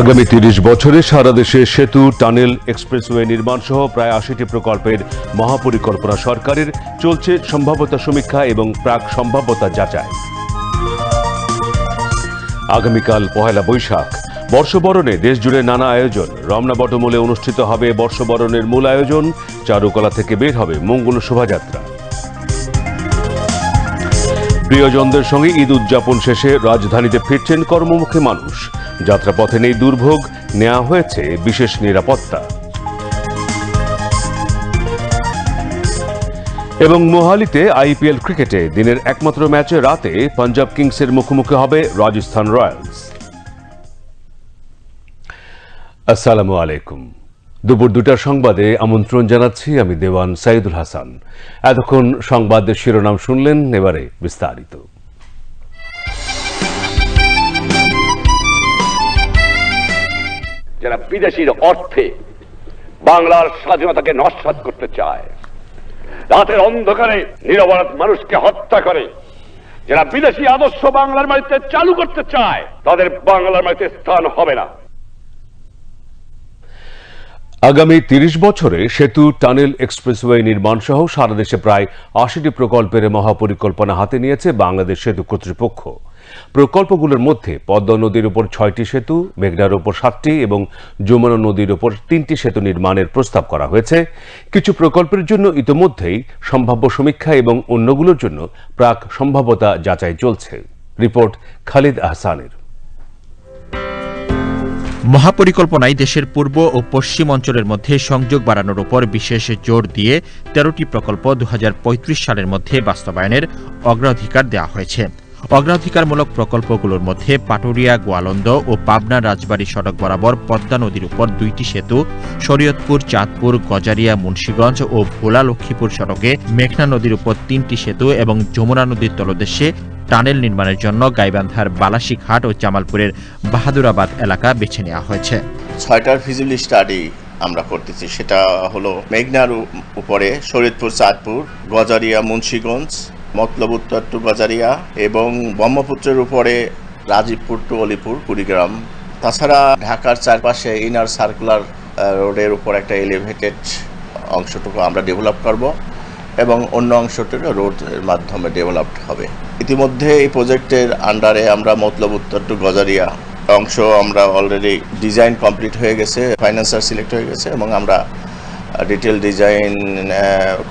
আগামী তিরিশ বছরে সারা দেশে সেতু, টানেল, এক্সপ্রেসওয়ে নির্মাণ সহ প্রায় আশিটি প্রকল্পের মহাপরিকল্পনা সরকারের চলছে সম্ভাব্যতা সমীক্ষা এবং প্রাক সম্ভাব্যতা যাচাই। আগামীকাল পহেলা বৈশাখ। বর্ষবরণে দেশজুড়ে নানা আয়োজন। রমনা বটমূলে অনুষ্ঠিত হবে বর্ষবরণের মূল আয়োজন। চারুকলা থেকে বের হবে মঙ্গল শোভাযাত্রা। প্রিয়জনদের সঙ্গে ঈদ উদযাপন শেষে রাজধানীতে ফিরছেন কর্মমুখী মানুষ। যাত্রাপথে নেই দুর্ভোগ নেওয়া হয়েছে বিশেষ নিরাপত্তা। এবং মোহালিতে আইপিএল ক্রিকেটে দিনের একমাত্র ম্যাচে রাতে পাঞ্জাব কিংসের মুখোমুখি হবে রাজস্থান রয়্যালস। আসসালামু আলাইকুম। দুপুর দুটার সংবাদে আমন্ত্রণ জানাচ্ছি আমি দেওয়ান সাইদুল হাসান। এতক্ষণ সংবাদের শিরোনাম শুনলেন, এবারে বিস্তারিত। যারা বিদেশির অর্থে বাংলার স্বাধীনতাকে নস্বাত করতে চায়। রাতের অন্ধকারে নিরপরাধ মানুষকে হত্যা করে। যারা বিদেশি আদর্শ বাংলার মাটিতে চালু করতে চায়, তাদের বাংলার মাটিতে স্থান হবে না। আগামী তিরিশ বছরে সেতু, টানেল, এক্সপ্রেসওয়ে নির্মাণ সহ সারা দেশে প্রায় আশিটি প্রকল্পের মহাপরিকল্পনা হাতে নিয়েছে বাংলাদেশ সেতু কর্তৃপক্ষ। প্রকল্পগুলোর মধ্যে পদ্মা নদীর উপর ছয়টি সেতু, মেঘনার উপর সাতটি এবং যমুনা নদীর উপর তিনটি সেতু নির্মাণের প্রস্তাব করা হয়েছে। কিছু প্রকল্পের জন্য ইতোমধ্যেই সম্ভাব্য সমীক্ষা এবং অন্যগুলোর জন্য প্রাক সম্ভাব্যতা যাচাই চলছে। রিপোর্ট খালিদ আহসানের। মহাপরিকল্পনায় দেশের পূর্ব ও পশ্চিম অঞ্চলের মধ্যে সংযোগ বাড়ানোর উপর বিশেষ জোর দিয়ে তেরোটি প্রকল্প দু হাজার পঁয়ত্রিশ সালের মধ্যে বাস্তবায়নের অগ্রাধিকার দেওয়া হয়েছে। অগ্রাধিকারমূলক প্রকল্পগুলোর মধ্যে পাটুরিয়া, গোয়ালন্দ ও পাবনা রাজবাড়ী সড়ক বরাবর পদ্মা নদীর উপর দুইটি সেতু, শরীয়তপুর, চাঁদপুর, গজারিয়া, মুন্সীগঞ্জ ও ভোলা লক্ষ্মীপুর সড়কে মেঘনা নদীর উপর তিনটি সেতু এবং যমুনা নদীর তলদেশে টানেল নির্মাণের জন্য গাইবান্ধার বালাসিঘাট ও জামালপুরের বাহাদুরাবাদ এলাকা বেছে নেওয়া হয়েছে। ছয়টার ফিজিবিলি স্টাডি আমরা করতেছি। সেটা হলো মেঘনার উপরে শরীয়তপুর, চাঁদপুর, গজারিয়া, মুন্সীগঞ্জ মতলব উত্তর টু বাজারিয়া এবং ব্রহ্মপুত্রের উপরে রাজীবপুর টু অলিপুর কুড়িগ্রাম। তাছাড়া ঢাকার চারপাশে ইনার সার্কুলার রোডের উপর একটা এলিভেটেড অংশটুকু আমরা ডেভেলপ করব এবং অন্য অংশটুকু রোডের মাধ্যমে ডেভেলপড হবে। ইতিমধ্যে এই প্রজেক্টের আন্ডারে আমরা মতলব উত্তর টু গজারিয়া অংশ আমরা অলরেডি ডিজাইন কমপ্লিট হয়ে গেছে ফাইন্যান্সার সিলেক্ট হয়ে গেছে এবং আমরা ডিটেল ডিজাইন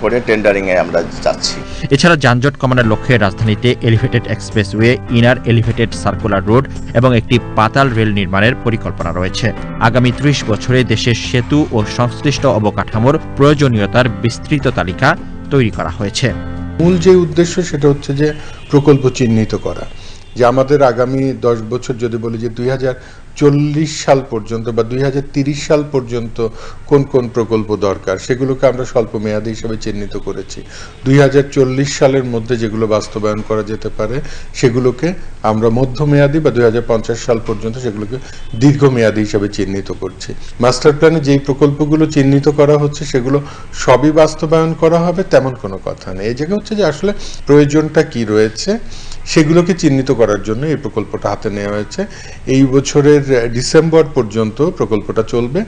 করে টেন্ডারিংয়ে আমরা যাচ্ছি। এছাড়া যানজট কমানোর লক্ষ্যে রাজধানীতে elevated expressway inner elevated circular road এবং একটি পাতাল রেল নির্মাণের পরিকল্পনা রয়েছে। আগামী ত্রিশ বছরে দেশের সেতু ও সংশ্লিষ্ট অবকাঠামোর প্রয়োজনীয়তার বিস্তৃত তালিকা তৈরি করা হয়েছে। মূল যে উদ্দেশ্য সেটা হচ্ছে যে প্রকল্প চিহ্নিত করা। যে আমাদের আগামী দশ বছর যদি বলি যে দুই হাজার চল্লিশ সাল পর্যন্ত বা দুই সাল পর্যন্ত কোন কোন প্রকল্প দরকার, সেগুলোকে আমরা স্বল্প মেয়াদী হিসেবে চিহ্নিত করেছি। দুই হাজার চল্লিশ সালের মধ্যে যেগুলো বাস্তবায়ন করা যেতে পারে, সেগুলোকে আমরা মধ্যমেয়াদী বা দুই হাজার পঞ্চাশ সাল পর্যন্ত সেগুলোকে দীর্ঘমেয়াদী হিসেবে চিহ্নিত করছি। মাস্টার প্ল্যানে যেই প্রকল্পগুলো চিহ্নিত করা হচ্ছে, সেগুলো সবই বাস্তবায়ন করা হবে, তেমন কোনো কথা নেই। এই জায়গা হচ্ছে যে আসলে প্রয়োজনটা কি রয়েছে সেগুলোকে চিহ্নিত করার জন্য এই প্রকল্পটা হাতে নেওয়া হয়েছে। এই বছরের ডিসেম্বর পর্যন্ত প্রকল্পটা চলবে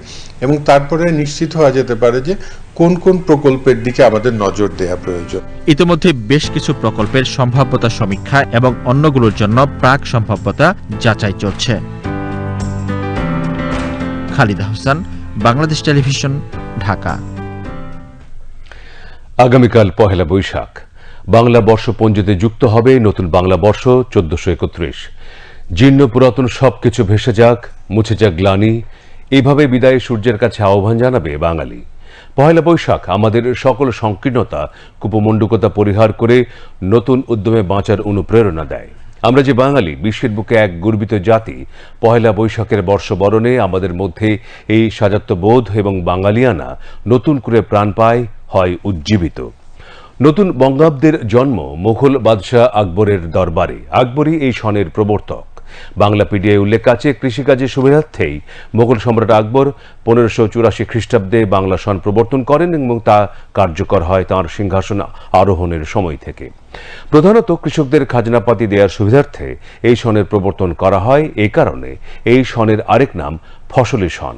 এবং তারপরে নিশ্চিত হওয়া যেতে পারে যে কোন কোন প্রকল্পের দিকে আমাদের নজর দেওয়া প্রয়োজন। ইতিমধ্যে বেশ কিছু প্রকল্পের সম্ভাব্যতা সমীক্ষা এবং অন্যগুলোর জন্য প্রাক সম্ভাব্যতা যাচাই চলছে। খালিদা হোসেন বাংলাদেশ টেলিভিশন ঢাকা। আগামীকাল পহেলা বৈশাখ। বাংলা বর্ষপঞ্জিতে যুক্ত হবে নতুন বাংলা বর্ষ চোদ্দশো একত্রিশ। জীর্ণ পুরাতন সবকিছু ভেসে যাক, মুছে যাক গ্লানি। এইভাবে বিদায়ে সূর্যের কাছে আহ্বান জানাবে বাঙালি। পহেলা বৈশাখ, আমাদের সকল সংকীর্ণতা, কুপমণ্ডুকতা পরিহার করে নতুন উদ্যমে বাঁচার অনুপ্রেরণা দেয়। আমরা যে বাঙালি, বিশ্বের বুকে এক গর্বিত জাতি, পহেলা বৈশাখের বর্ষবরণে আমাদের মধ্যে এই সাজাত্ববোধ এবং বাঙালিয়ানা নতুন করে প্রাণ পায়, হয় উজ্জীবিত। নতুন বঙ্গাব্দের জন্ম মুঘল বাদশাহ আকবরের দরবারে। আকবরই এই সনের প্রবর্তক। বাংলা পিডিআই উল্লেখ আছে কৃষিকাজের সুবিধার্থেই মোগল সম্রাট আকবর পনেরোশো চুরাশি খ্রিস্টাব্দে বাংলা সন প্রবর্তন করেন এবং তা কার্যকর হয় তাঁর সিংহাসন আরোহণের সময় থেকে। প্রধানত কৃষকদের খাজনাপাতি দেওয়ার সুবিধার্থে এই সনের প্রবর্তন করা হয়। এই কারণে এই সনের আরেক নাম ফসলি সন।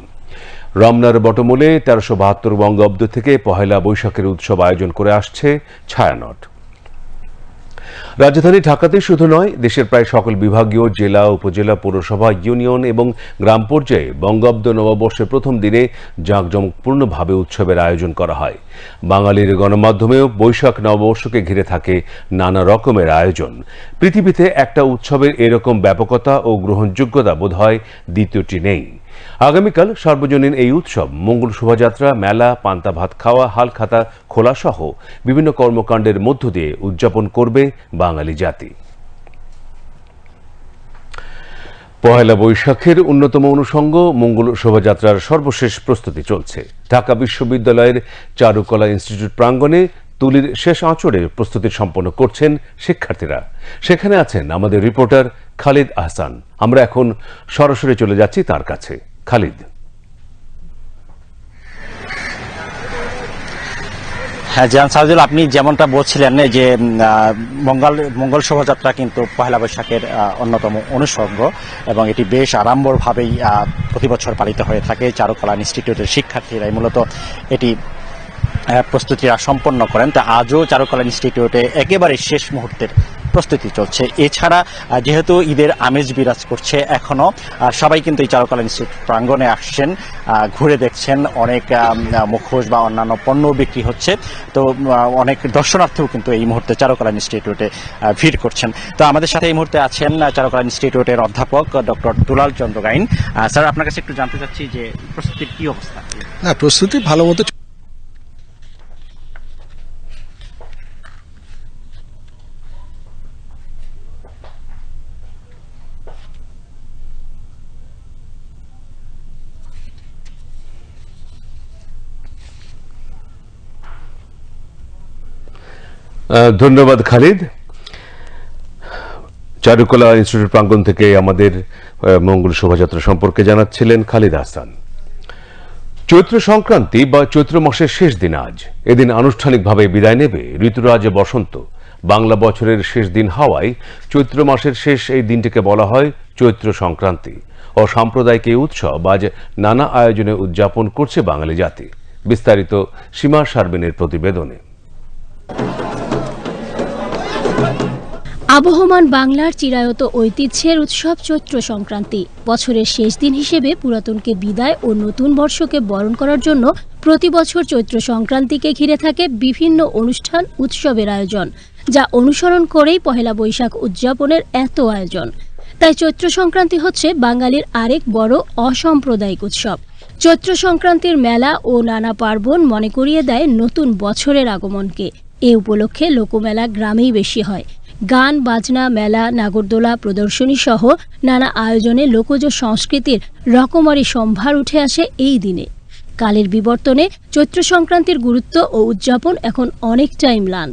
রমনার বটমূলে তেরোশো বাহাত্তর বঙ্গাব্দ থেকে পহেলা বৈশাখের উৎসব আয়োজন করে আসছে ছায়ানট। রাজধানী ঢাকাতে শুধু নয়, দেশের প্রায় সকল বিভাগীয় জেলা, উপজেলা, পৌরসভা, ইউনিয়ন এবং গ্রাম পর্যায়ে বঙ্গাব্দ নববর্ষের প্রথম দিনে জাঁকজমকপূর্ণভাবে উৎসবের আয়োজন করা হয়। বাঙালির গণমাধ্যমেও বৈশাখ নববর্ষকে ঘিরে থাকে নানা রকমের আয়োজন। পৃথিবীতে একটা উৎসবের এরকম ব্যাপকতা ও গ্রহণযোগ্যতা বোধ হয় দ্বিতীয়টি নেই। আগামীকাল সার্বজনীন এই উৎসব, মঙ্গল শোভাযাত্রা, মেলা, পান্তা ভাত খাওয়া হালখাতা খোলা সহ বিভিন্ন কর্মকাণ্ডের মধ্য দিয়ে উদযাপন করবে বাঙালি জাতি। পয়লা বৈশাখের অন্যতম অনুষঙ্গ, মঙ্গল শোভাযাত্রার সর্বশেষ প্রস্তুতি চলছে। ঢাকা বিশ্ববিদ্যালয়ের চারুকলা ইনস্টিটিউট প্রাঙ্গণে তুলির শেষ আঁচড়ে প্রস্তুতি সম্পন্ন করছেন শিক্ষার্থীরা। সেখানে আছেন আমাদের রিপোর্টার খালিদ আহসান। আমরা এখন সরাসরি চলে যাচ্ছি তার কাছে। খালিদ। হ্যাঁ জিয়ান সাজুল, আপনি যেমনটা বলছিলেন যে মঙ্গল মঙ্গল শোভাযাত্রা কিন্তু পহেলা বৈশাখের অন্যতম অনুষঙ্গ এবং এটি বেশ আড়ম্বরভাবেই প্রতি বছর পালিত হয়ে থাকে। চারুকলা ইনস্টিটিউটের শিক্ষার্থীরাই মূলত এটি প্রস্তুতিরা সম্পন্ন করেন। তা আজও চারুকলা ইনস্টিটিউটে একেবারে শেষ মুহূর্তের প্রস্তুতি চলছে। এছাড়া যেহেতু ঈদের আমেজ বিরাজ করছে এখনও আহ, সবাই কিন্তু এই চারুকলা ইনস্টিটিউট প্রাঙ্গণে আসছেন ঘুরে দেখছেন অনেক মুখোশ বা অন্যান্য পণ্য বিক্রি হচ্ছে। তো অনেক দর্শনার্থীও কিন্তু এই মুহূর্তে চারুকলা ইনস্টিটিউটে ভিড় করছেন। তো আমাদের সাথে এই মুহূর্তে আছেন চারুকলা ইনস্টিটিউটের অধ্যাপক ডক্টর দুলাল চন্দ্র গাইন। স্যার আপনার কাছে একটু জানতে চাচ্ছি যে প্রস্তুতির কি অবস্থা? না প্রস্তুতি ভালো মতো ধন্যবাদ, খালিদ। চারুকলা ইনস্টিটিউট প্রাঙ্গণ থেকে আমাদের মঙ্গল শোভাযাত্রা সম্পর্কে জানাচ্ছিলেন খালিদ হাসান। চৈত্র সংক্রান্তি বা চৈত্র মাসের শেষ দিন আজ। এদিন আনুষ্ঠানিকভাবে বিদায় নেবে ঋতুরাজ বসন্ত। বাংলা বছরের শেষ দিন হওয়ায় চৈত্র মাসের শেষ এই দিনটিকে বলা হয় চৈত্র সংক্রান্তি। ও সাম্প্রদায়িক এই উৎসব আজ নানা আয়োজনে উদযাপন করছে বাঙালি জাতি। বিস্তারিত সীমা সার্বিনের প্রতিবেদনে। আবহমান বাংলার চিরায়ত ঐতিহ্যের উৎসব চৈত্র সংক্রান্তি। বছরের শেষ দিন হিসেবে পুরাতনকে বিদায় ও নতুন বর্ষকে বরণ করার জন্য প্রতি বছর চৈত্র সংক্রান্তিকে ঘিরে থাকে বিভিন্ন অনুষ্ঠান, উৎসবের আয়োজন, যা অনুসরণ করেই পহেলা বৈশাখ উদযাপনের এত আয়োজন। তাই চৈত্র সংক্রান্তি হচ্ছে বাঙালির আরেক বড় অসাম্প্রদায়িক উৎসব। চৈত্র সংক্রান্তির মেলা ও নানা পার্বণ মনে করিয়ে দেয় নতুন বছরের আগমনকে। এ উপলক্ষে লোকমেলা গ্রামেই বেশি হয়। গান, বাজনা, মেলা, নাগরদোলা প্রদর্শনী সহ নানা আয়োজনে লোকজ সংস্কৃতির রকমারি সম্ভার উঠে আসে এই দিনে। কালের বিবর্তনে চৈত্র সংক্রান্তির গুরুত্ব ও উদযাপন এখন অনেকটাই ম্লান।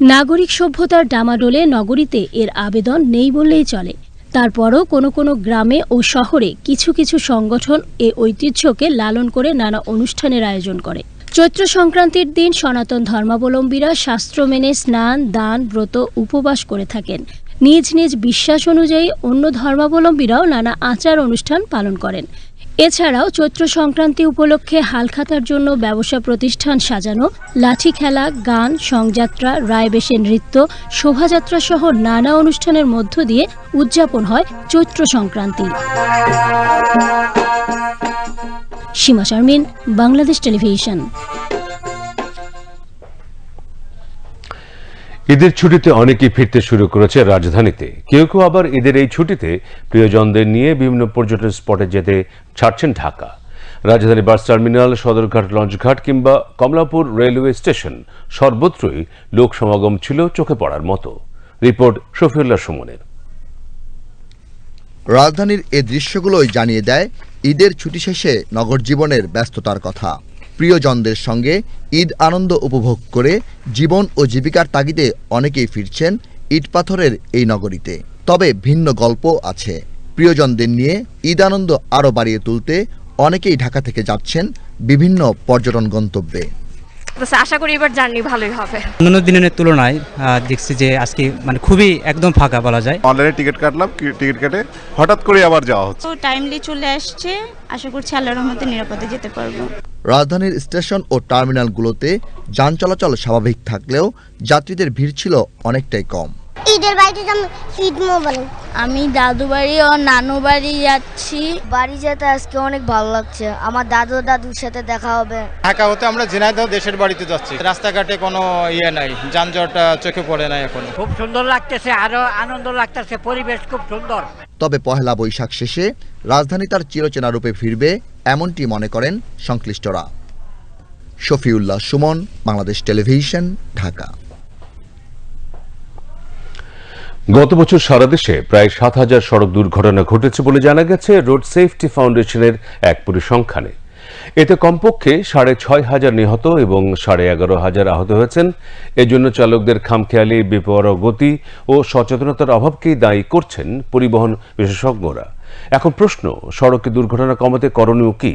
নাগরিক সভ্যতার ডামাডোলে নগরীতে এর আবেদন নেই বললেই চলে। তারপরও কোনো কোনো গ্রামে ও শহরে কিছু কিছু সংগঠন এ ঐতিহ্যকে লালন করে নানা অনুষ্ঠানের আয়োজন করে। চৈত্র সংক্রান্তির দিন সনাতন ধর্মাবলম্বীরা শাস্ত্র মেনে স্নান, দান, ব্রত, উপবাস করে থাকেন। নিজ নিজ বিশ্বাস অনুযায়ী অন্য ধর্মাবলম্বীরাও নানা আচার অনুষ্ঠান পালন করেন। এছাড়াও চৈত্র সংক্রান্তি উপলক্ষে হালখাতার জন্য ব্যবসা প্রতিষ্ঠান সাজানো, লাঠি খেলা, গান, সংযাত্রা রায়বেশে নৃত্য, শোভাযাত্রা সহ নানা অনুষ্ঠানের মধ্য দিয়ে উদযাপন হয় চৈত্র সংক্রান্তি। সীমা শারমিন, বাংলাদেশ টেলিভিশন। ঈদের ছুটিতে অনেকেই ফিরতে শুরু করেছে রাজধানীতে। কেউ কেউ আবার ঈদের এই ছুটিতে প্রিয়জনদের নিয়ে বিভিন্ন পর্যটন স্পটে যেতে ছাড়ছেন ঢাকা। রাজধানী বাস টার্মিনাল, সদরঘাট, লঞ্চঘাট কিংবা কমলাপুর রেলওয়ে স্টেশন সর্বত্রই লোক সমাগম ছিল চোখে পড়ার মতো। রিপোর্ট শফিউল্লাহ সুমনের। রাজধানীর এ দৃশ্যগুলোই জানিয়ে দেয় ঈদের ছুটি শেষে নগর জীবনের ব্যস্ততার কথা। প্রিয়জনদের সঙ্গে ঈদ আনন্দ উপভোগ করে জীবন ও জীবিকার তাগিদে অনেকেই ফিরছেন ইট পাথরের এই নগরীতে। তবে ভিন্ন গল্প আছে। প্রিয়জনদের নিয়ে ঈদ আনন্দ আরও বাড়িয়ে তুলতে অনেকেই ঢাকা থেকে যাচ্ছেন বিভিন্ন পর্যটন গন্তব্যে। আশা করি এবার জার্নি ভালোই হবে। অন্যান্য দিনের তুলনায় দেখছি যে আজকে মানে খুবই একদম ফাঁকা বলা যায়। অনলাইনে টিকিট কাটলাম টিকিট কেটে হঠাৎ করে আবার যাওয়া হচ্ছে। তো টাইমলি চলে আসছে। আশা করছি আল্লাহর রহমতে নিরাপদে যেতে পারব। রাজধানীর স্টেশন ও টার্মিনালগুলোতে যান চলাচল স্বাভাবিক থাকলেও যাত্রীদের ভিড় ছিল অনেকটাই কম। বাড়িতে মোবাইল আমি দাদু বাড়ি ও নানু বাড়ি যাচ্ছি। বাড়ি যেতে আজকে অনেক ভালো লাগছে। আমার দাদু দাদুর সাথে দেখা হবে। ঢাকা হতে আমরা ঝিনাইদহ দেশের বাড়িতে যাচ্ছি। রাস্তাঘাটে কোনো ইয়ে নাই। যানজট চোখে পড়ে না এখন। খুব সুন্দর লাগতেছে আরও আনন্দ লাগতেছে পরিবেশ খুব সুন্দর। তবে পহেলা বৈশাখ শেষে রাজধানী তার চিরচেনা রূপে ফিরবে এমনটি মনে করেন সংশ্লিষ্টরা। শফিউল্লাহ সুমন বাংলাদেশ টেলিভিশন ঢাকা। গত বছর সারা দেশে প্রায় সাত হাজার সড়ক দুর্ঘটনা ঘটেছে বলে জানা গেছে রোড সেফটি ফাউন্ডেশনের এক পরিসংখ্যানে। এতে কমপক্ষে সাড়ে ছয় হাজার নিহত এবং সাড়ে এগারো হাজার আহত হয়েছেন। এজন্য চালকদের খামখেয়ালি, বেপরোয়া গতি ও সচেতনতার অভাবকেই দায়ী করছেন পরিবহন বিশেষজ্ঞরা। এখন প্রশ্ন, সড়কে দুর্ঘটনা কমাতে করণীয় কি?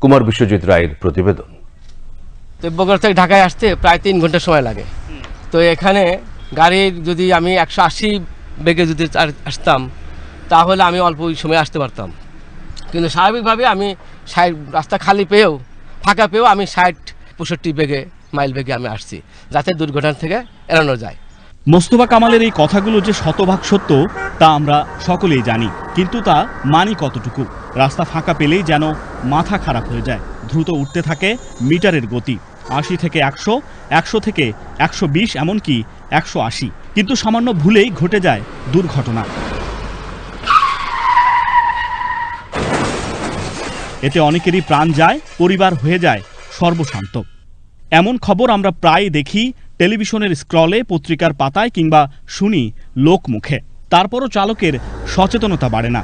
কুমার বিশ্বজিৎ রায়ের প্রতিবেদন। তো থেকে ঢাকায় আসতে প্রায় তিন ঘণ্টা সময় লাগে। তো এখানে গাড়ির যদি আমি একশো আশি বেগে যদি আসতাম, তাহলে আমি অল্প সময় আসতে পারতাম। কিন্তু স্বাভাবিকভাবে আমি ষাট রাস্তা খালি পেয়েও, ফাঁকা পেয়েও আমি ষাট পঁয়ষট্টি বেগে মাইল বেগে আমি আসছি, যাতে দুর্ঘটনা থেকে এড়ানো যায়। মোস্তফা কামালের এই কথাগুলো যে শতভাগ সত্য, তা আমরা সকলেই জানি, কিন্তু তা মানি কতটুকু? রাস্তা ফাঁকা পেলেই যেন মাথা খারাপ হয়ে যায়, দ্রুত উঠতে থাকে মিটারের গতি। আশি থেকে একশো একশো থেকে একশো বিশ, এমনকি একশো আশি। কিন্তু সামান্য ভুলেই ঘটে যায় দুর্ঘটনা। এতে অনেকেরই প্রাণ যায়, পরিবার হয়ে যায়, সর্বশান্ত। এমন খবর আমরা প্রায় দেখি টেলিভিশনের স্ক্রলে, পত্রিকার পাতায় কিংবা শুনি লোক মুখে তারপরও চালকের সচেতনতা বাড়ে না।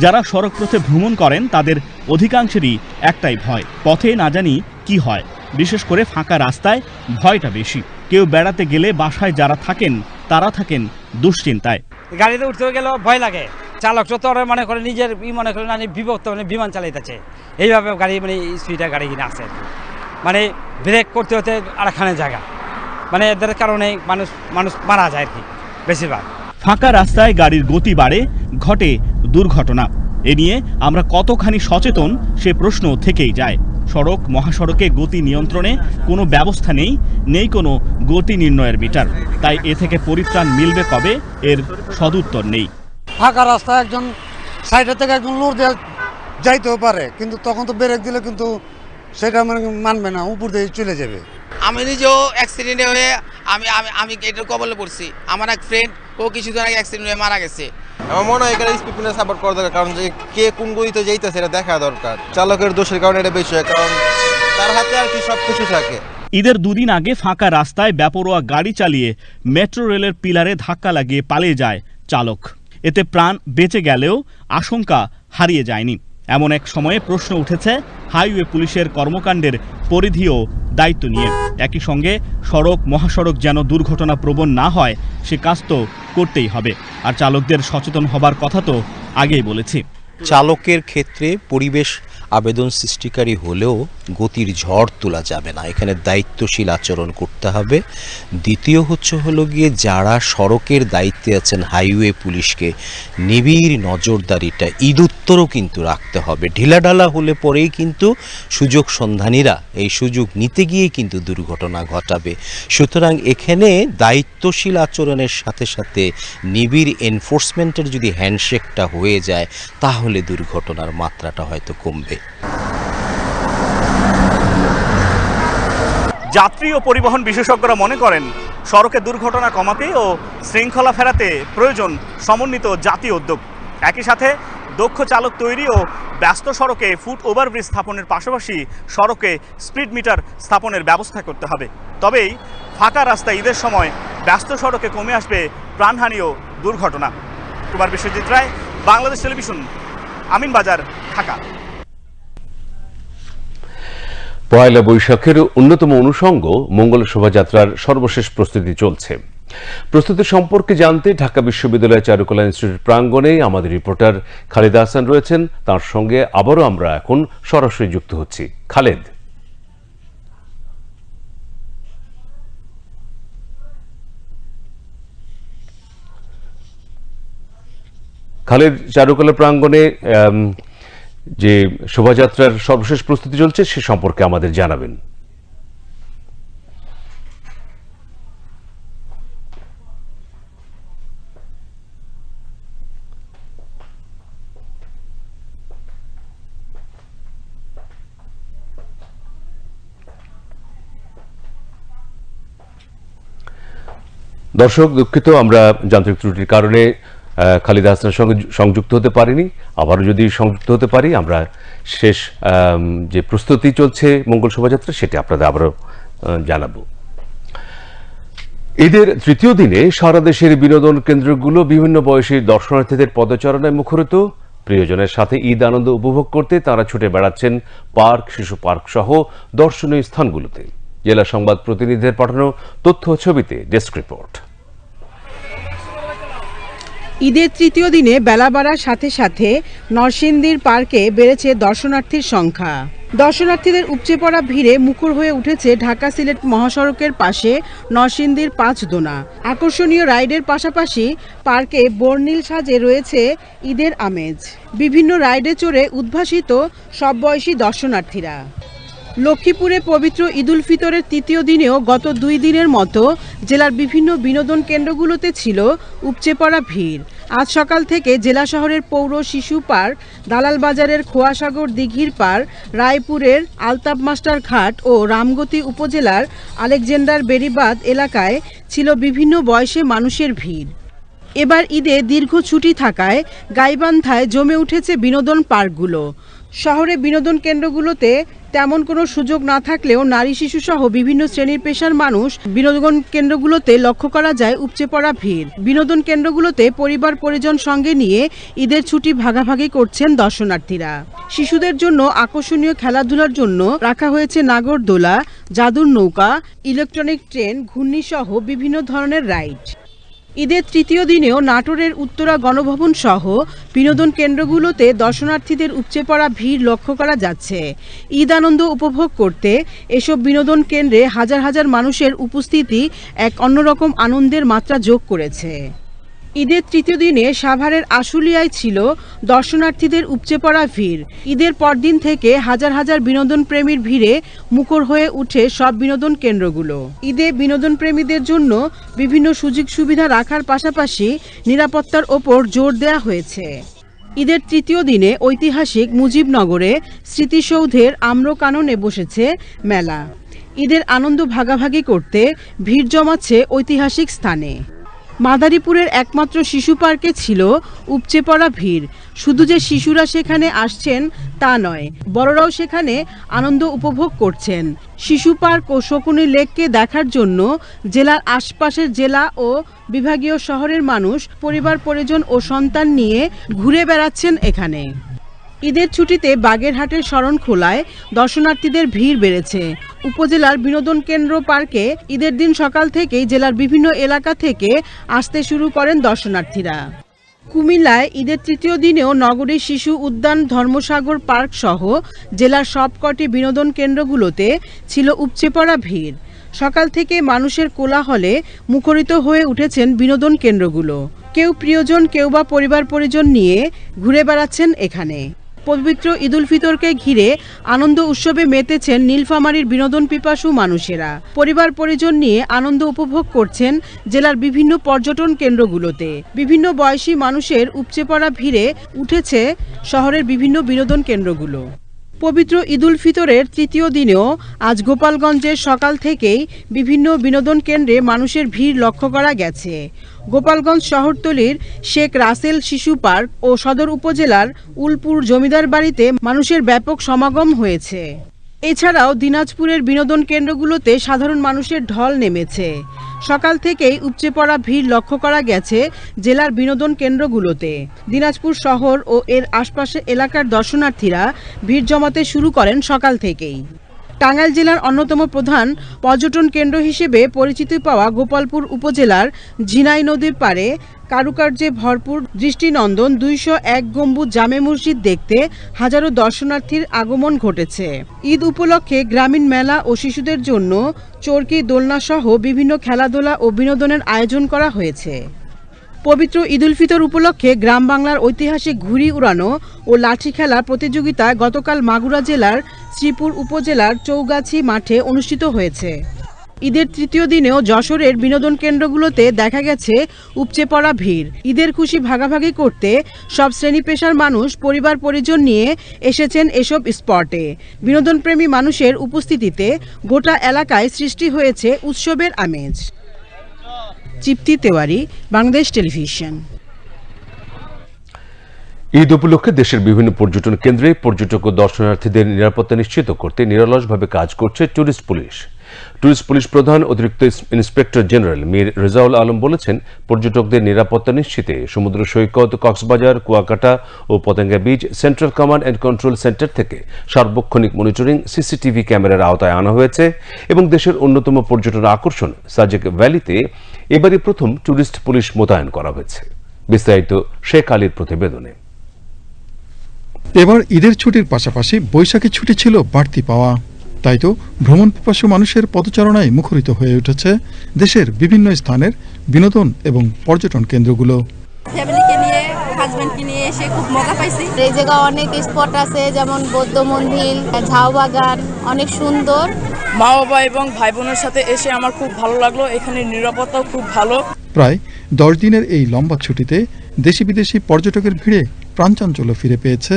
যারা সড়কপথে ভ্রমণ করেন, তাদের অধিকাংশেরই একটাই ভয়, পথে না জানি কি হয়। বিশেষ করে ফাঁকা রাস্তায় ভয়টা বেশি। কেউ বেড়াতে গেলে বাসায় যারা থাকেন, তারা থাকেন দুশ্চিন্তায়। গাড়িতে উঠতে গেলেও ভয় লাগে। চালক তো মনে করে নিজের ই মনে করে না বিভক্ত মানে বিমান চালাইতেছে। এইভাবে গাড়ি মানে স্পিডে গাড়ি কিনে কি। মানে ব্রেক করতে হতে আরেকখানে জায়গা। মানে এদের কারণে মানুষ মানুষ মারা যায় আর কি, বেশিরভাগ। ফাঁকা রাস্তায় গাড়ির গতি বাড়ে, ঘটে দুর্ঘটনা। এ নিয়ে আমরা কতখানি সচেতন, সে প্রশ্ন থেকেই যায়। সড়ক, মহাসড়কে গতি নিয়ন্ত্রণে কোনো ব্যবস্থা নেই নেই কোনো গতি নির্ণয়ের মিটার। তাই এ থেকে পরিত্রাণ মিলবে কবে, এর সদুত্তর নেই। ফাঁকা রাস্তা একজন সাইডের থেকে একজন দিয়ে যাইতেও পারে, কিন্তু তখন তো ব্রেক দিলে কিন্তু সেটা মানে মানবে না, উপর দিয়ে চলে যাবে। আমি নিজেও অ্যাক্সিডেন্টে হয়ে আমি আমি আমি এটার কবলে পড়ছি। আমার এক ফ্রেন্ড ও কিছুদিন আগে অ্যাক্সিডেন্ট হয়ে মারা গেছে। আমার মনে হয় এখানে স্পিড সাপোর্ট করা দরকার কারণ যে কে কোন গতিতে যাইতেছে এটা দেখা দরকার। চালকের দোষের কারণে এটা বেশি হয় কারণ তার হাতে আর কি সব কিছু থাকে। ঈদের দুদিন আগে ফাঁকা রাস্তায় বেপরোয়া গাড়ি চালিয়ে মেট্রো রেলের পিলারে ধাক্কা লাগিয়ে পালিয়ে যায় চালক। এতে প্রাণ বেঁচে গেলেও আশঙ্কা হারিয়ে যায়নি। এমন এক সময়ে প্রশ্ন উঠেছে, হাইওয়ে পুলিশের কর্মকাণ্ডের পরিধিও দায়িত্ব নিয়ে। একই সঙ্গে সড়ক, মহাসড়ক যেন দুর্ঘটনা প্রবণ না হয়, সে কাজ তো করতেই হবে। আর চালকদের সচেতন হবার কথা তো আগেই বলেছি। চালকের ক্ষেত্রে পরিবেশ আবেদন সৃষ্টিকারী হলেও গতির ঝড় তোলা যাবে না। এখানে দায়িত্বশীল আচরণ করতে হবে। দ্বিতীয় হচ্ছে হলো গিয়ে যারা সড়কের দায়িত্বে আছেন, হাইওয়ে পুলিশকে নিবিড় নজরদারিটা, ঈদ উত্তরও কিন্তু রাখতে হবে। ঢিলাঢালা হলে পরেই কিন্তু সুযোগ সন্ধানীরা এই সুযোগ নিতে গিয়ে কিন্তু দুর্ঘটনা ঘটাবে। সুতরাং এখানে দায়িত্বশীল আচরণের সাথে সাথে নিবিড় এনফোর্সমেন্টের যদি হ্যান্ডশেকটা হয়ে যায়, তাহলে দুর্ঘটনার মাত্রাটা হয়তো কমবে। যাত্রী ও পরিবহন বিশেষজ্ঞরা মনে করেন, সড়কে দুর্ঘটনা কমাতে ও শৃঙ্খলা ফেরাতে প্রয়োজন সমন্বিত জাতীয় উদ্যোগ। একই সাথে দক্ষ চালক তৈরি ও ব্যস্ত সড়কে ফুট ওভারব্রিজ স্থাপনের পাশাপাশি সড়কে স্পিড মিটার স্থাপনের ব্যবস্থা করতে হবে। তবেই ফাঁকা রাস্তা ঈদের সময় ব্যস্ত সড়কে কমে আসবে প্রাণহানি ও দুর্ঘটনা। কুমার বিশ্বজিৎ রায়, বাংলাদেশ টেলিভিশন আমিন বাজার ঢাকা। পয়লা বৈশাখের অন্যতম অনুষঙ্গ মঙ্গল শোভাযাত্রার সর্বশেষ প্রস্তুতি চলছে। প্রস্তুতি সম্পর্কে জানতে ঢাকা বিশ্ববিদ্যালয় চারুকলা ইনস্টিটিউট প্রাঙ্গণে আমাদের রিপোর্টার খালেদ হাসান রয়েছেন। তার সঙ্গে আবারও আমরা এখন সরাসরি যুক্ত হচ্ছি। খালেদ। খালেদ, চারুকলা প্রাঙ্গণে যে শোভাযাত্রার সর্বশেষ প্রস্তুতি চলছে সে সম্পর্কে আমাদের জানাবেন। দর্শক, দুঃখিত, আমরা যান্ত্রিক ত্রুটির কারণে খালিদ হাসানের সঙ্গে সংযুক্ত হতে পারিনি। আবারও যদি সংযুক্ত হতে পারি, আমরা শেষ যে প্রস্তুতি চলছে মঙ্গল শোভাযাত্রা, সেটি আপনাদের আবারও জানাব। ঈদের তৃতীয় দিনে সারা দেশের বিনোদন কেন্দ্রগুলো বিভিন্ন বয়সী দর্শনার্থীদের পদচারণায় মুখরিত। প্রিয়জনের সাথে ঈদ আনন্দ উপভোগ করতে তারা ছুটে বেড়াচ্ছেন পার্ক, শিশু পার্ক সহ দর্শনীয় স্থানগুলোতে। জেলা সংবাদ প্রতিনিধিদের পাঠানো তথ্য ছবিতে ডেস্ক রিপোর্ট। ঈদের তৃতীয় দিনে বেলা বাড়ার সাথে সাথে নরসিংদীর পার্কে বেড়েছে দর্শনার্থীর সংখ্যা। দর্শনার্থীদের উপচে পড়া ভিড়ে মুখর হয়ে উঠেছে ঢাকা সিলেট মহাসড়কের পাশে নরসিংদীর পাঁচ দোনা। আকর্ষণীয় রাইডের পাশাপাশি পার্কে বর্ণিল সাজে রয়েছে ঈদের আমেজ। বিভিন্ন রাইডে চড়ে উদ্ভাসিত সব বয়সী দর্শনার্থীরা। লক্ষ্মীপুরে পবিত্র ঈদুল ফিতরের তৃতীয় দিনেও গত দুই দিনের মতো জেলার বিভিন্ন বিনোদন কেন্দ্রগুলোতে ছিল উপচে পড়া ভিড়। আজ সকাল থেকে জেলা শহরের পৌর শিশু পার্ক, দালাল বাজারের খোয়াসাগর দিঘির পার রায়পুরের আলতাপ মাস্টার ঘাট ও রামগতি উপজেলার আলেকজেন্ডার বেরিবাদ এলাকায় ছিল বিভিন্ন বয়সে মানুষের ভিড়। এবার ঈদে দীর্ঘ ছুটি থাকায় গাইবান্ধায় জমে উঠেছে বিনোদন পার্কগুলো। শহরে বিনোদন কেন্দ্রগুলোতে তেমন কোনো সুযোগ না থাকলেও নারী শিশু সহ বিভিন্ন শ্রেণির পেশার মানুষ বিনোদন কেন্দ্রগুলোতে লক্ষ্য করা যায় উপচে পড়া ভিড়। বিনোদন কেন্দ্রগুলোতে পরিবার পরিজন সঙ্গে নিয়ে ঈদের ছুটি ভাগাভাগি করছেন দর্শনার্থীরা। শিশুদের জন্য আকর্ষণীয় খেলাধুলার জন্য রাখা হয়েছে নাগরদোলা, জাদুর নৌকা, ইলেকট্রনিক ট্রেন, ঘূর্ণিসহ বিভিন্ন ধরনের রাইড। ঈদের তৃতীয় দিনেও নাটোরের উত্তরা গণভবন সহ বিনোদন কেন্দ্রগুলোতে দর্শনার্থীদের উপচে পড়া ভিড় লক্ষ্য করা যাচ্ছে। ঈদ আনন্দ উপভোগ করতে এসব বিনোদন কেন্দ্রে হাজার হাজার মানুষের উপস্থিতি এক অন্যরকম আনন্দের মাত্রা যোগ করেছে। ঈদের তৃতীয় দিনে সাভারের আশুলিয়ায় ছিল দর্শনার্থীদের উপচে পড়া ভিড়। ঈদের পরদিন থেকে হাজার হাজার বিনোদন প্রেমীর ভিড়ে মুখর হয়ে উঠে সব বিনোদন কেন্দ্রগুলো। ঈদে বিনোদন প্রেমীদের জন্য বিভিন্ন সুযোগ সুবিধা রাখার পাশাপাশি নিরাপত্তার ওপর জোর দেওয়া হয়েছে। ঈদের তৃতীয় দিনে ঐতিহাসিক মুজিবনগরে স্মৃতিসৌধের আম্রকাননে বসেছে মেলা। ঈদের আনন্দ ভাগাভাগি করতে ভিড় জমাচ্ছে ঐতিহাসিক স্থানে। মাদারীপুরের একমাত্র শিশু পার্কে ছিল উপচে পড়া ভিড়। শুধু যে শিশুরা সেখানে আসছেন তা নয়, বড়রাও সেখানে আনন্দ উপভোগ করছেন। শিশু পার্ক ও শকুনি লেককে দেখার জন্য জেলার আশপাশের জেলা ও বিভাগীয় শহরের মানুষ, পরিবার, পরিজন ও সন্তান নিয়ে ঘুরে বেড়াচ্ছেন এখানে। ঈদের ছুটিতে বাগেরহাটের শরণখোলায় দর্শনার্থীদের ভিড় বেড়েছে। উপজেলার বিনোদন কেন্দ্র পার্কে ঈদের দিন সকাল থেকেই জেলার বিভিন্ন এলাকা থেকে আসতে শুরু করেন দর্শনার্থীরা। কুমিল্লায় ঈদের তৃতীয় দিনেও নগরীর শিশু উদ্যান ধর্মসাগর পার্ক সহ জেলার সবকটি বিনোদন কেন্দ্রগুলোতে ছিল উপচে পড়া ভিড়। সকাল থেকে মানুষের কোলাহলে মুখরিত হয়ে উঠেছেন বিনোদন কেন্দ্রগুলো। কেউ প্রিয়জন, কেউ বা পরিবার পরিজন নিয়ে ঘুরে বেড়াচ্ছেন এখানে। পবিত্র ঈদুল ফিতরকে ঘিরে আনন্দ উৎসবে মেতেছেন নীলফামারীর বিনোদন পিপাসু মানুষেরা। পরিবার পরিজন নিয়ে আনন্দ উপভোগ করছেন জেলার বিভিন্ন পর্যটন কেন্দ্রগুলোতে। বিভিন্ন বয়সী মানুষের উপচে পড়া ভিড়ে উঠেছে শহরের বিভিন্ন বিনোদন কেন্দ্রগুলো। পবিত্র ঈদুল ফিতরের তৃতীয় দিনেও আজ গোপালগঞ্জের সকাল থেকেই বিভিন্ন বিনোদন কেন্দ্রে মানুষের ভিড় লক্ষ্য করা গেছে। গোপালগঞ্জ শহরতলির শেখ রাসেল শিশু পার্ক ও সদর উপজেলার উলপুর জমিদার বাড়িতে মানুষের ব্যাপক সমাগম হয়েছে। এছাড়াও দিনাজপুরের বিনোদন কেন্দ্রগুলোতে সাধারণ মানুষের ঢল নেমেছে। সকাল থেকেই উপচে পড়া ভিড় লক্ষ্য করা গেছে জেলার বিনোদন কেন্দ্রগুলোতে। দিনাজপুর শহর ও এর আশপাশের এলাকার দর্শনার্থীরা ভিড় জমাতে শুরু করেন সকাল থেকেই। টাঙ্গাইল জেলার অন্যতম প্রধান পর্যটন কেন্দ্র হিসেবে পরিচিতি পাওয়া গোপালপুর উপজেলার ঝিনাই নদীর পাড়ে কারুকার্যে ভরপুর দৃষ্টিনন্দন দুইশো এক গম্বুজ জামে মসজিদ দেখতে হাজারো দর্শনার্থীর আগমন ঘটেছে। ঈদ উপলক্ষে গ্রামীণ মেলা ও শিশুদের জন্য চরকি, দোলনাসহ বিভিন্ন খেলাধুলা ও বিনোদনের আয়োজন করা হয়েছে। পবিত্র ঈদুল ফিতর উপলক্ষে গ্রাম বাংলার ঐতিহাসিক ঘুড়ি উড়ানো ও লাঠি খেলা প্রতিযোগিতা গতকাল মাগুরা জেলার শ্রীপুর উপজেলার চৌগাছি মাঠে অনুষ্ঠিত হয়েছে। ঈদের তৃতীয় দিনেও যশোরের বিনোদন কেন্দ্রগুলোতে দেখা গেছে উপচে পড়া ভিড়। ঈদের খুশি ভাগাভাগি করতে সব শ্রেণি পেশার মানুষ, পরিবার, পরিজন নিয়ে এসেছেন এসব স্পটে। বিনোদনপ্রেমী মানুষের উপস্থিতিতে গোটা এলাকায় সৃষ্টি হয়েছে উৎসবের আমেজ। চিপ্তি তেওয়ারি, বাংলাদেশ টেলিভিশন। ঈদ উপলক্ষে দেশের বিভিন্ন পর্যটন কেন্দ্রে পর্যটক ও দর্শনার্থীদের নিরাপত্তা নিশ্চিত করতে নিরলসভাবে কাজ করছে ট্যুরিস্ট পুলিশ। ট্যুরিস্ট পুলিশ প্রধান অতিরিক্ত ইন্সপেক্টর জেনারেল মীর রেজাউল আলম বলেছেন, পর্যটকদের নিরাপত্তা নিশ্চিতে সমুদ্র সৈকত, কক্সবাজার, কুয়াকাটা ও Patenga beach, central command and control centre থেকে সার্বক্ষণিক মনিটরিং, সিসিটিভি ক্যামেরার আওতায় আনা হয়েছে এবং দেশের অন্যতম পর্যটন আকর্ষণ সাজেক ভ্যালিতে এবারই প্রথম ট্যুরিস্ট পুলিশ মোতায়েন করা হয়েছে। বিস্তারিত শেখ আলীর প্রতিবেদনে। এবার ঈদের ছুটির পাশাপাশি বৈশাখী ছুটি ছিল বাড়তি পাওয়া। তাই তো ভ্রমণ পিপাসু মানুষের পদচারণায় মুখরিত হয়ে উঠেছে দেশের বিভিন্ন স্থানের বিনোদন এবং পর্যটন কেন্দ্রগুলো। ফ্যামিলিকে নিয়ে হাজব্যান্ডকে নিয়ে এসে খুব মজা পাইছি। এই জায়গায় অনেক স্পট আছে যেমন বৌদ্ধ মন্দির ঝাউ বাগান অনেক সুন্দর। মা বাবা এবং ভাই বোনের সাথে এসে আমার খুব ভালো লাগল। এখানে নিরাপত্তাও খুব ভালো। প্রায় দশ দিনের এই লম্বা ছুটিতে দেশি বিদেশি পর্যটকের ভিড়ে প্রাণচাঞ্চল্য ফিরে পেয়েছে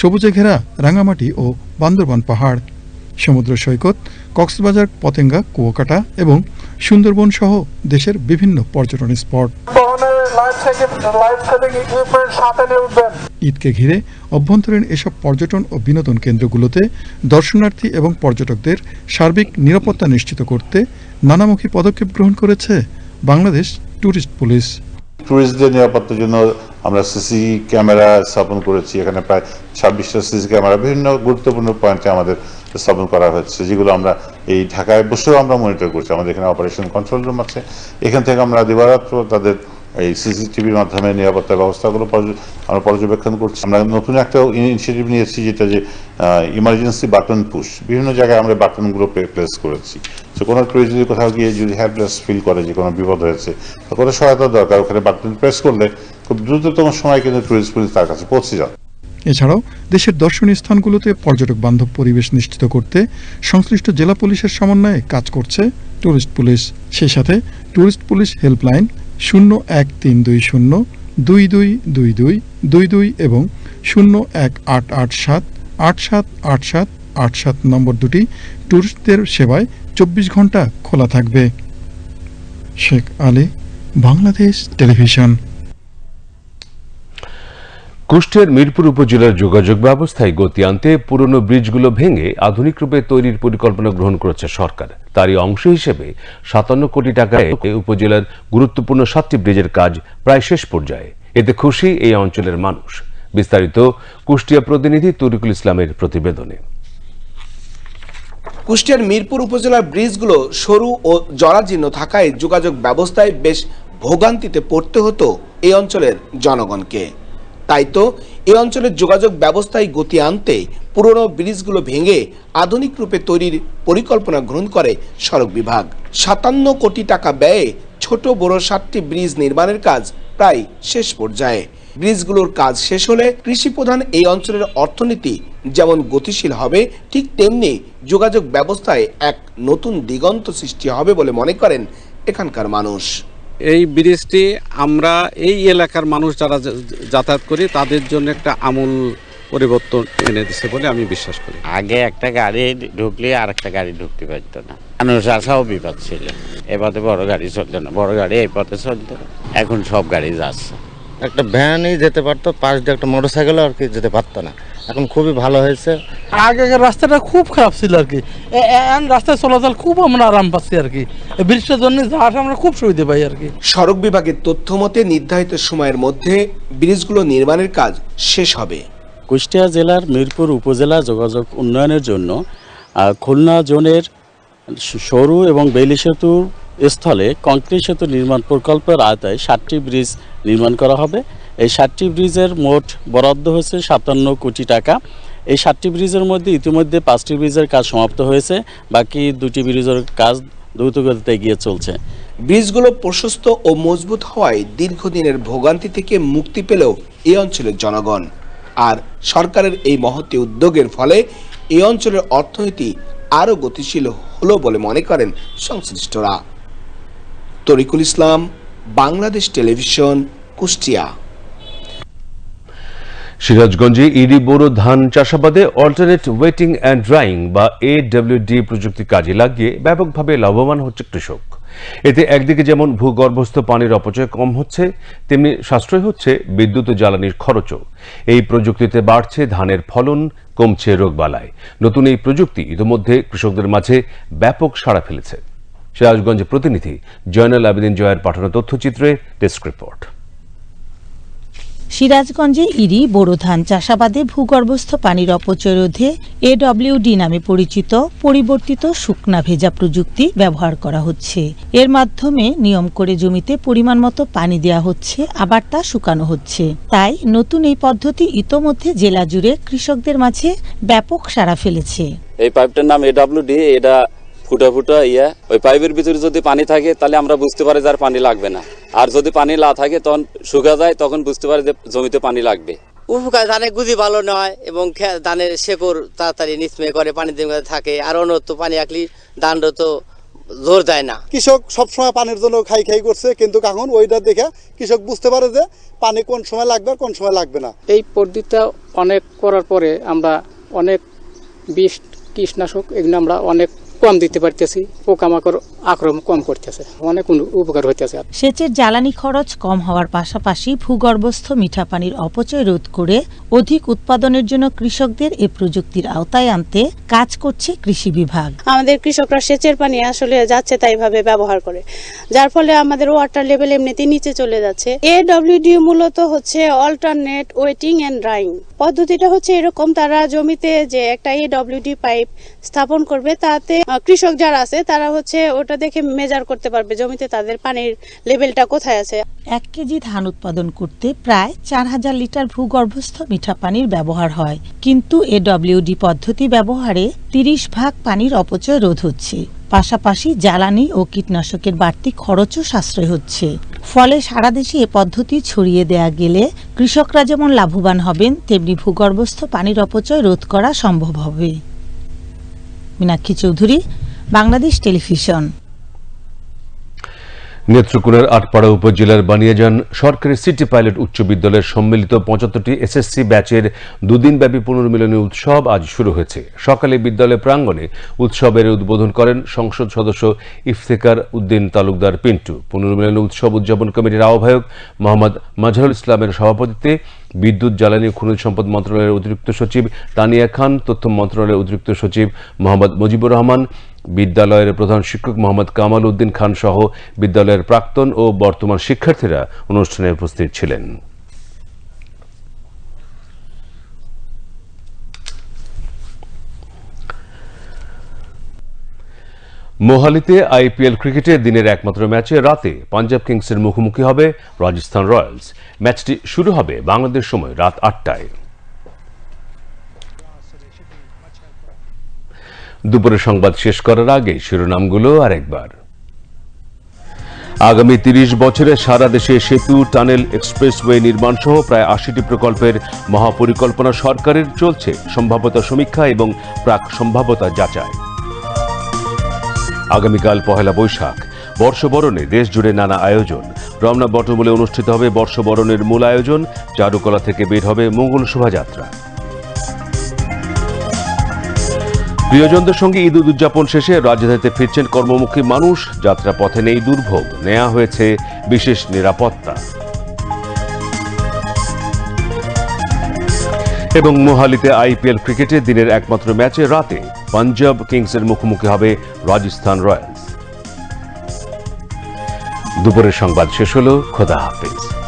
সবুজে ঘেরা রাঙামাটি ও বান্দরবান পাহাড়। সমুদ্র সৈকত, কক্সবাজার, পতেঙ্গা, কুয়াকাটা এবং সুন্দরবন সহ দেশের বিভিন্ন পর্যটন স্পট। ঈদকে ঘিরে অভ্যন্তরীণ এসব পর্যটন ও বিনোদন কেন্দ্রগুলোতে দর্শনার্থী এবং পর্যটকদের সার্বিক নিরাপত্তা নিশ্চিত করতে নানামুখী পদক্ষেপ গ্রহণ করেছে বাংলাদেশ ট্যুরিস্ট পুলিশ। ট্যুরিস্টদের নিরাপত্তার জন্য আমরা সিসি ক্যামেরা স্থাপন করেছি। এখানে প্রায় ছাব্বিশটা সিসি ক্যামেরা, বিভিন্ন গুরুত্বপূর্ণ পয়েন্টে আমাদের স্থাপন করা হয়েছে যেগুলো আমরা এই ঢাকায় বসেও আমরা মনিটর করছি। আমাদের এখানে অপারেশন কন্ট্রোল রুম আছে। এখান থেকে আমরা দিবারাত্র তাদের এই সিসিটিভির মাধ্যমে নিরাপত্তা ব্যবস্থাগুলো আমরা পর্যবেক্ষণ করছি। আমরা নতুন একটা ইনিশিয়েটিভ নিয়েছি, যেটা যে ইমার্জেন্সি বাটন পুশ বিভিন্ন জায়গায় আমরা বাটনগুলো প্লেস করেছি। তো কোনো টুরিস্ট যদি কোথাও গিয়ে যদি হেল্পলেস ফিল করে যে কোনো বিপদ হয়েছে তো কোনো সহায়তা দরকার, ওখানে বাটন প্রেস করলে খুব দ্রুততম সময় কিন্তু টুরিস্ট পুলিশ তার কাছে পৌঁছে যাবে। এছাড়াও দেশের দর্শনীয় স্থানগুলোতে পর্যটক বান্ধব পরিবেশ নিশ্চিত করতে সংশ্লিষ্ট জেলা পুলিশের সমন্বয়ে কাজ করছে ট্যুরিস্ট পুলিশ। সেই সাথে ট্যুরিস্ট পুলিশ হেল্পলাইন শূন্য এক তিন দুই শূন্য দুই দুই দুই দুই দুই দুই এবং শূন্য এক আট আট সাত আট সাত আট সাত আট সাত নম্বর দুটি ট্যুরিস্টদের সেবায় চব্বিশ ঘণ্টা খোলা থাকবে। শেখ আলী, বাংলাদেশ টেলিভিশন। কুষ্টিয়ার মিরপুর উপজেলার যোগাযোগ ব্যবস্থায় গতি আনতে পুরনো ব্রিজগুলো ভেঙে আধুনিক রূপে তৈরির পরিকল্পনা গ্রহণ করেছে সরকার। তারই অংশ হিসেবে সাতান্ন কোটি টাকায় উপজেলার গুরুত্বপূর্ণ সাতটি ব্রিজের কাজ প্রায় শেষ পর্যায়ে। এতে খুশি এই অঞ্চলের মানুষ। বিস্তারিত কুষ্টিয়া প্রতিনিধি তরিকুল ইসলামের প্রতিবেদনে। কুষ্টিয়ার মিরপুর উপজেলার ব্রিজগুলো সরু ও জরাজীর্ণ থাকায় যোগাযোগ ব্যবস্থায় বেশ ভোগান্তিতে পড়তে হতো এই অঞ্চলের জনগণকে। তাই তো এই অঞ্চলের যোগাযোগ ব্যবস্থায় গতি আনতে পুরনো ব্রিজগুলো ভেঙে আধুনিক রূপে তৈরির পরিকল্পনা গ্রহণ করে সড়ক বিভাগ। সাতান্ন কোটি টাকা ব্যয়ে ছোট বড় সাতটি ব্রিজ নির্মাণের কাজ প্রায় শেষ পর্যায়ে। ব্রিজগুলোর কাজ শেষ হলে কৃষি প্রধান এই অঞ্চলের অর্থনীতি যেমন গতিশীল হবে, ঠিক তেমনি যোগাযোগ ব্যবস্থায় এক নতুন দিগন্ত সৃষ্টি হবে বলে মনে করেন এখানকার মানুষ। এই ব্রিজটি আমরা এই এলাকার মানুষ যারা যাতায়াত করি তাদের জন্য একটা আমূল পরিবর্তন এনে দিচ্ছে বলে আমি বিশ্বাস করি। আগে একটা গাড়ি ঢুকলে আর একটা গাড়ি ঢুকতে পারতো না। মানুষ আসাও বিপদ ছিল। এ পথে বড় গাড়ি চলতো না বড় গাড়ি এই পথে চলতো এখন সব গাড়ি যাচ্ছে। একটা ভ্যানই যেতে পারতো পাশ দিয়ে একটা মোটর সাইকেলও আর কি যেতে পারতো না। এখন খুবই ভালো হয়েছে। আগেকার রাস্তাটা খুব খারাপ ছিল আর কি। এখন রাস্তায় চলাচল খুব আমরা আরাম পাচ্ছি আর কি। এই ব্রিজটার জন্য যা আসে আমরা খুব সুবিধা পাই আর কি। সড়ক বিভাগের তথ্য মতে নির্ধারিত সময়ের মধ্যে ব্রিজগুলো নির্মাণের কাজ শেষ হবে। কুষ্টিয়া জেলার মিরপুর উপজেলা যোগাযোগ উন্নয়নের জন্য খুলনা জোনের সরু এবং বেইলি সেতুর স্থলে কংক্রিট সেতু নির্মাণ প্রকল্পের আওতায় সাতটি ব্রিজ নির্মাণ করা হবে। এই সাতটি ব্রিজের মোট বরাদ্দ হয়েছে সাতান্ন কোটি টাকা। এই সাতটি ব্রিজের মধ্যে ইতিমধ্যে পাঁচটি ব্রিজের কাজ সমাপ্ত হয়েছে, বাকি দুটি ব্রিজের কাজ দ্রুত গতিতে এগিয়ে চলছে। ব্রিজগুলো প্রশস্ত ও মজবুত হওয়ায় দীর্ঘদিনের ভোগান্তি থেকে মুক্তি পেলেও এই অঞ্চলের জনগণ। আর সরকারের এই মহতি উদ্যোগের ফলে এই অঞ্চলের অর্থনীতি আরও গতিশীল হলো বলে মনে করেন সংশ্লিষ্টরা। তরিকুল ইসলাম, বাংলাদেশ টেলিভিশন, কুষ্টিয়া। সিরাজগঞ্জে ইডি বোরো ধান চাষাবাদে অল্টারনেট ওয়েটিং অ্যান্ড ড্রাইং বা এডব্লিউডি প্রযুক্তি কাজে লাগিয়ে ব্যাপকভাবে লাভবান হচ্ছে কৃষক। এতে একদিকে যেমন ভূগর্ভস্থ পানির অপচয় কম হচ্ছে, তেমনি সাশ্রয় হচ্ছে বিদ্যুৎ জ্বালানির খরচও। এই প্রযুক্তিতে বাড়ছে ধানের ফলন, কমছে রোগবালায় নতুন এই প্রযুক্তি ইতিমধ্যে কৃষকদের মাঝে ব্যাপক সাড়া ফেলেছে। সিরাজগঞ্জ প্রতিনিধি জয়নাল আবেদিন জয়ের পাঠানো তথ্যচিত্রে ডেস্ক রিপোর্ট। সিরাজগঞ্জে ইরি বোরো ধান চাষাবাদে ভূগর্ভস্থ পানির অপচয় রোধে এডব্লিউডি নামে পরিচিত পরিবর্তিত শুকনা ভেজা প্রযুক্তি ব্যবহার করা হচ্ছে। এর মাধ্যমে নিয়ম করে জমিতে পরিমাণ মতো পানি দেওয়া হচ্ছে, আবার তা শুকানো হচ্ছে। তাই নতুন এই পদ্ধতি ইতোমধ্যে জেলা জুড়ে কৃষকদের মাঝে ব্যাপক সাড়া ফেলেছে। এই পাইপটার নাম এডাব্লিউডি এটা ফুটা ফুটা ইয়া ওই পাইপের ভিতরে যদি পানি থাকে তাহলে আমরা বুঝতে পারি যে আর পানি লাগবে না। আর যদি পানি না থাকে তখন শুকা যায় তখন বুঝতে পারি যে জমিতে পানি লাগবে। উপকার ধানের গুজি ভালো নয় এবং ধানের শেকড় তাড়াতাড়ি নিচমে করে পানি দিয়ে থাকে। আর অন্যত পানি রাখলে ধান তো জোর দেয় না। কৃষক সবসময় পানির জন্য খাই খাই করছে কিন্তু এখন ওইটা দেখে কৃষক বুঝতে পারে যে পানি কোন সময় লাগবে আর কোন সময় লাগবে না। এই পদ্ধতিটা অনেক করার পরে আমরা অনেক বিষ কীটনাশক এগুলো আমরা অনেক কম দিতে পারতেছি পোকামাকড় আক্রমণ কম করতেছে অনেক উপকার হইতেছে। সেচের জ্বালানি খরচ কম হওয়ার পাশাপাশি ভূগর্ভস্থ মিঠা পানির অপচয় রোধ করে অধিক উৎপাদনের জন্য কৃষকদের এ প্রযুক্তির আওতায় আনতে কাজ করছে কৃষি বিভাগ। আমাদের কৃষকরা সেচের পানি আসলে যাচ্ছে তাই ভাবে ব্যবহার করে। যার ফলে আমাদের ওয়াটার লেভেল এমনিতেই নিচে চলে যাচ্ছে। এডব্লিউডি মূলত হচ্ছে অল্টারনেট ওয়েটিং এন্ড ড্রাইং পদ্ধতিটা হচ্ছে এরকম তারা জমিতে যে একটা এডব্লিউডি পাইপ স্থাপন করবে তাতে কৃষক যারা আছে, তারা হচ্ছে ওটা দেখে মেজার করতে পারবে জমিতে তাদের পানির লেভেলটা কোথায় আছে। এক কেজি ধান উৎপাদন করতে প্রায় চার হাজার লিটার ভূগর্ভস্থ মিঠা পানির ব্যবহার হয়। কিন্তু এডব্লিউডি পদ্ধতি ব্যবহারে তিরিশ ভাগ পানির অপচয় রোধ হচ্ছে। পাশাপাশি জ্বালানি ও কীটনাশকের বাড়তি খরচও সাশ্রয় হচ্ছে। ফলে সারা দেশে এ পদ্ধতি ছড়িয়ে দেয়া গেলে কৃষকরা যেমন লাভবান হবেন, তেমনি ভূগর্ভস্থ পানির অপচয় রোধ করা সম্ভব হবে। মীনাক্ষী চৌধুরী বাংলাদেশ টেলিভিশন। নেত্রকোনার আটপাড়া উপজেলার বানিয়াজান সরকারি সিটি পাইলট উচ্চ বিদ্যালয়ের সম্মিলিত পঁচাত্তরটি এসএসসি ব্যাচের দুদিনব্যাপী পুনর্মিলনী উৎসব আজ শুরু হয়েছে। সকালে বিদ্যালয় প্রাঙ্গণে উৎসবের উদ্বোধন করেন সংসদ সদস্য ইফতেকার উদ্দিন তালুকদার পিন্টু। পুনর্মিলনী উৎসব উদযাপন কমিটির আহ্বায়ক মোহাম্মদ মাজহারুল ইসলামের সভাপতিত্বে বিদ্যুৎ, জ্বালানি খনিজ সম্পদ মন্ত্রণালয়ের অতিরিক্ত সচিব তানিয়া খান, তথ্য মন্ত্রণালয়ের অতিরিক্ত সচিব মোহাম্মদ মুজিবুর রহমান বিদ্যালয়ের প্রধান শিক্ষক মোহাম্মদ কামাল উদ্দিন খান সহ বিদ্যালয়ের প্রাক্তন ও বর্তমান শিক্ষার্থীরা অনুষ্ঠানে উপস্থিত ছিলেন। মোহালিতে আইপিএল ক্রিকেটে দিনের একমাত্র ম্যাচে রাতে পাঞ্জাব কিংসের মুখোমুখি হবে রাজস্থান রয়্যালস। ম্যাচটি শুরু হবে বাংলাদেশ সময় রাত আটটায়। দুপুরে সংবাদ শেষ করার আগে শিরোনামগুলো আরেকবার। আগামী তিরিশ বছরে সারা দেশে সেতু, টানেল, এক্সপ্রেসওয়ে নির্মাণ সহ প্রায় আশিটি প্রকল্পের মহাপরিকল্পনা সরকারের চলছে সম্ভাব্যতা সমীক্ষা এবং প্রাক সম্ভাব্যতা যাচাই। আগামীকাল পহেলা বৈশাখ, বর্ষবরণে দেশ জুড়ে নানা আয়োজন। রমনা বটমূলে অনুষ্ঠিত হবে বর্ষবরণের মূল আয়োজন, চারুকলা থেকে বের হবে মঙ্গল শোভাযাত্রা। প্রিয়জনদের সঙ্গে ঈদ উদযাপন শেষে রাজধানীতে ফিরছেন কর্মমুখী মানুষ। যাত্রা পথে নেই দুর্ভোগ। নেওয়া হয়েছে বিশেষ নিরাপত্তা। এবং মোহালিতে আইপিএল ক্রিকেটে দিনের একমাত্র ম্যাচে রাতে পাঞ্জাব কিংসের মুখোমুখি হবে রাজস্থান রয়্যালস। দুপুরের সংবাদ শেষ হল। খোদা হাফিজ।